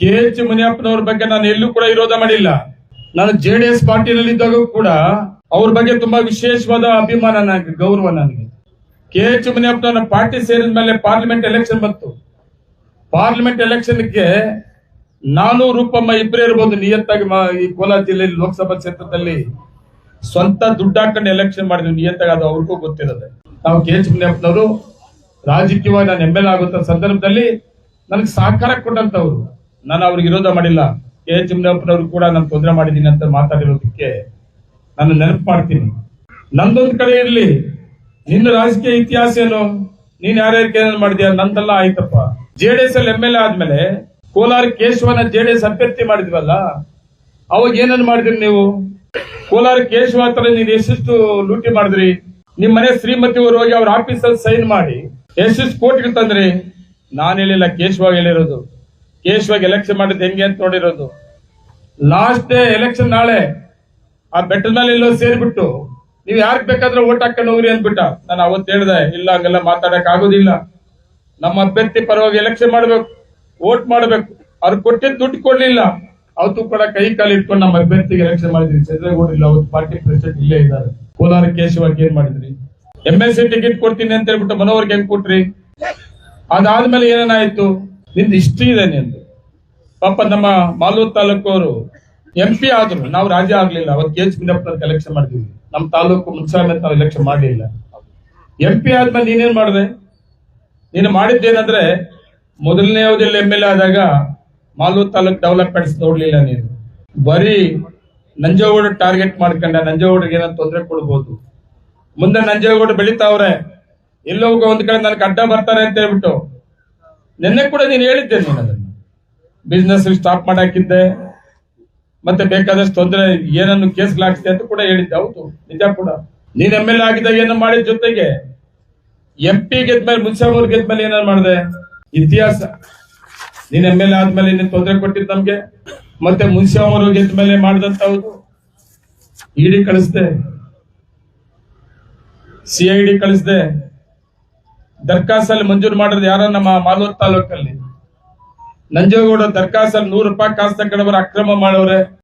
K H ಮುನಿಯಪ್ಪನವ್ರ ಬಗ್ಗೆ ನಾನು ಎಲ್ಲೂ ಕೂಡ ವಿರೋಧ ಮಾಡಿಲ್ಲ. ನಾನು ಜೆ ಡಿ ಎಸ್ ಪಾರ್ಟಿನಲ್ಲಿ ಇದ್ದಾಗೂ ಕೂಡ ಅವ್ರ ಬಗ್ಗೆ ತುಂಬಾ ವಿಶೇಷವಾದ ಅಭಿಮಾನ ನನಗೆ, ಗೌರವ ನನಗೆ. ಕೆ ಎಚ್ ಮುನಿಯಪ್ಪನವ್ರ ಪಾರ್ಟಿ ಸೇರಿದ ಮೇಲೆ ಪಾರ್ಲಿಮೆಂಟ್ ಎಲೆಕ್ಷನ್ ಬಂತು. ಪಾರ್ಲಿಮೆಂಟ್ ಎಲೆಕ್ಷನ್ಗೆ ನಾನು, ರೂಪಮ್ಮ ಇಬ್ಬರೇ ಇರ್ಬೋದು ನಿಯತ್ತಾಗಿ ಈ ಕೋಲಾರ ಜಿಲ್ಲೆಯಲ್ಲಿ ಲೋಕಸಭಾ ಕ್ಷೇತ್ರದಲ್ಲಿ ಸ್ವಂತ ದುಡ್ಡು ಹಾಕೊಂಡು ಎಲೆಕ್ಷನ್ ಮಾಡಿದ್ವಿ, ನಿಯತ್ತಾಗಿ ಅದು ಅವ್ರಿಗೂ ಗೊತ್ತಿರೋದೆ. ನಾವು ಕೆ ಎಚ್ ಮುನಿಯಪ್ಪನವರು ರಾಜಕೀಯವಾಗಿ ನಾನು ಎಂ ಎಲ್ ಆಗುತ್ತ ಸಂದರ್ಭದಲ್ಲಿ ನನಗೆ ಸಹಕಾರ ಕೊಟ್ಟಂತವ್ರು. ನಾನು ಅವ್ರಿಗೆ ವಿರೋಧ ಮಾಡಿಲ್ಲ. ಕೆ ಎಚ್ ಚಿಮ್ಮಪ್ಪನವ್ರು ಕೂಡ ನಾನು ತೊಂದರೆ ಮಾಡಿದ್ದೀನಿ ಅಂತ ಮಾತಾಡಿರೋದಕ್ಕೆ ನಾನು ನೆನಪು ಮಾಡ್ತೀನಿ. ನಂದೊಂದು ಕಡೆ ಇರಲಿ. ನಿನ್ನ ರಾಜಕೀಯ ಇತಿಹಾಸ ಏನು? ನೀನ್ ಯಾರ್ಯಾರಿಗೆ ಏನೇನು ಮಾಡಿದ್ಯಾ? ನಂದೆಲ್ಲ ಆಯ್ತಪ್ಪ. ಜೆ ಡಿ ಎಸ್ ಅಲ್ಲಿ ಎಂ ಎಲ್ ಎ ಆದ್ಮೇಲೆ ಕೋಲಾರ ಕೇಶವನ ಜೆ ಡಿ ಎಸ್ ಅಭ್ಯರ್ಥಿ ಮಾಡಿದ್ವಲ್ಲ, ಅವಾಗ ಏನನ್ನ ಮಾಡಿದ್ರಿ ನೀವು? ಕೋಲಾರ ಕೇಶವ ಹತ್ರ ನೀನ್ ಎಷ್ಟು ಲೂಟಿ ಮಾಡಿದ್ರಿ? ನಿಮ್ ಮನೆ ಶ್ರೀಮತಿ ಅವರು ಹೋಗಿ ಅವ್ರ ಆಫೀಸಲ್ಲಿ ಸೈನ್ ಮಾಡಿ ಎಷ್ಟೆಷ್ಟು ಕೋಟಿಗೆ ತಂದ್ರಿ? ನಾನು ಹೇಳಿಲ್ಲ, ಕೇಶವ ಹೇಳಿರೋದು. ಕೇಶವಾಗ ಎಲೆಕ್ಷನ್ ಮಾಡಿದ್ ಹೆಂಗೆ ಅಂತ ನೋಡಿರೋದು. ಲಾಸ್ಟ್ ಡೇ ಎಲೆಕ್ಷನ್ ನಾಳೆ, ಆ ಬೆಟ್ಟದ ಮೇಲೆ ಎಲ್ಲೋ ಸೇರಿಬಿಟ್ಟು, ನೀವು ಯಾರಿಗೆ ಬೇಕಾದ್ರೆ ಓಟ್ ಹಾಕೊಂಡು ಹೋಗ್ರಿ ಅಂದ್ಬಿಟ್ಟ. ನಾನು ಅವತ್ತು ಹೇಳ್ದೆ, ಇಲ್ಲ, ಹಂಗೆಲ್ಲ ಮಾತಾಡಕ್ ಆಗೋದಿಲ್ಲ. ನಮ್ಮ ಅಭ್ಯರ್ಥಿ ಪರವಾಗಿ ಎಲೆಕ್ಷನ್ ಮಾಡ್ಬೇಕು ವೋಟ್ ಮಾಡ್ಬೇಕು. ಅವ್ರು ಕೊಟ್ಟಿದ್ ದುಡ್ಡು ಕೊಡ್ಲಿಲ್ಲ. ಅವತ್ತು ಕೂಡ ಕೈ ಕಾಲು ಇಟ್ಕೊಂಡು ನಮ್ಮ ಅಭ್ಯರ್ಥಿಗೆ ಎಲೆಕ್ಷನ್ ಮಾಡಿದ್ರಿ ಚಂದ್ರೇಗೌಡ ಅವತ್ತು ಪಾರ್ಟಿ ಪ್ರೆಸಿಡೆಂಟ್ ಇಲ್ಲೇ ಇದ್ದಾರೆ. ಕೋಲಾರ ಕೇಶವಾಗಿ ಏನ್ ಮಾಡಿದ್ರಿ? ಎಂ ಎಲ್ ಸಿ ಟಿಕೆಟ್ ಕೊಡ್ತೀನಿ ಅಂತ ಹೇಳ್ಬಿಟ್ಟು ಮನೋವರ್ಗೆ ಹೆಂಗ್ ಕೊಟ್ರಿ? ಅದಾದ್ಮೇಲೆ ಏನೇನಾಯ್ತು? ನಿಂದು ಹಿಸ್ಟ್ರಿ ಇದೆ ನಿಂದು ಪಾಪ ನಮ್ಮ ಮಾಲೂರು ತಾಲೂಕು ಅವರು ಎಂ ಪಿ ಆದ್ರು. ನಾವು ರಾಜ್ಯ ಆಗ್ಲಿಲ್ಲ. ಅವತ್ತು ಕೆ ಎಚ್ ಬಿನ್ನಪ್ಪನವ್ರಿಗೆ ಎಲೆಕ್ಷನ್ ಮಾಡಿದ್ವಿ. ನಮ್ಮ ತಾಲೂಕು ಮುನ್ಸಾಮಿ ಅಂತ ಎಲೆಕ್ಷನ್ ಮಾಡಲಿಲ್ಲ. ಎಂ ಪಿ ಆದ್ಮೇಲೆ ನೀನೇನ್ ಮಾಡಿದೆ? ನೀನು ಮಾಡಿದ್ದೇನಂದ್ರೆ ಮೊದಲನೇ ಅವಧಿಯಲ್ಲಿ ಎಂ ಎಲ್ ಎ ಆದಾಗ ಮಾಲೂರು ತಾಲೂಕ್ ಡೆವಲಪ್ಮೆಂಟ್ಸ್ ನೋಡ್ಲಿಲ್ಲ ನೀನು. ಬರೀ ನಂಜೇಗೌಡ ಟಾರ್ಗೆಟ್ ಮಾಡ್ಕೊಂಡ ನಂಜೇಗೌಡರಿಗೆ ಏನಾದ್ರು ತೊಂದರೆ ಕೊಡ್ಬೋದು. ಮುಂದೆ ನಂಜೇಗೌಡ ಬೆಳಿತಾವ್ರೆ. ಎಲ್ಲೋ ಒಂದ್ ಕಡೆ ನನಗೆ ಅಡ್ಡ ಬರ್ತಾರೆ ಅಂತ ಹೇಳ್ಬಿಟ್ಟು ನಿನ್ನೆ ಕೂಡ ನೀನು ಹೇಳಿದ್ದೆ ನೀನು ಅದನ್ನ. ಬಿಸ್ನೆಸ್ ಸ್ಟಾಪ್ ಮಾಡಾಕಿದ್ದೆ. ಮತ್ತೆ ಬೇಕಾದಷ್ಟು ತೊಂದರೆ, ಏನನ್ನು ಕೇಸ್ಗಳಾಗ್ತಿದೆ ಅಂತ ಕೂಡ ಹೇಳಿದ್ದೆ. ಹೌದು, ನಿಜ ಕೂಡ. ನೀನ್ ಎಂ ಎಲ್ ಆಗಿದ್ದಾಗ ಏನೋ ಮಾಡಿದ ಜೊತೆಗೆ ಎಂ ಪಿ ಗೆದ್ಮೇಲೆ ಮುನ್ಸಿಪಲ್ ಗೆದ್ಮೇಲೆ ಏನಾರು ಮಾಡಿದೆ? ಇತಿಹಾಸ. ನೀನ್ ಎಂ ಎಲ್ ಎ ಆದ್ಮೇಲೆ ನೀನ್ ತೊಂದರೆ ಕೊಟ್ಟಿದ್ ನಮ್ಗೆ. ಮತ್ತೆ ಮುನ್ಸಿಪಲ್ ಗೆದ್ಮೇಲೆ ಮಾಡಿದಂತ ಹೌದು. ಇಡಿ ಕಳಿಸ್ದೆ. ಸಿ ಐ ಡಿ ಕಳಿಸ್ದೆ. ದರ್ಖಾಸ್ತಲ್ಲಿ ಮಂಜೂರು ಮಾಡಿದ್ರೆ ಯಾರೋ ನಮ್ಮ ಮಾಲೂರು ತಾಲೂಕಲ್ಲಿ. ನಂಜೇಗೌಡ ದರ್ಖಾಸ್ತಲ್ಲಿ ನೂರು ರೂಪಾಯಿ ಕಾಸು ತಗೊಂಡವರು ಅಕ್ರಮ ಮಾಡವ್ರೆ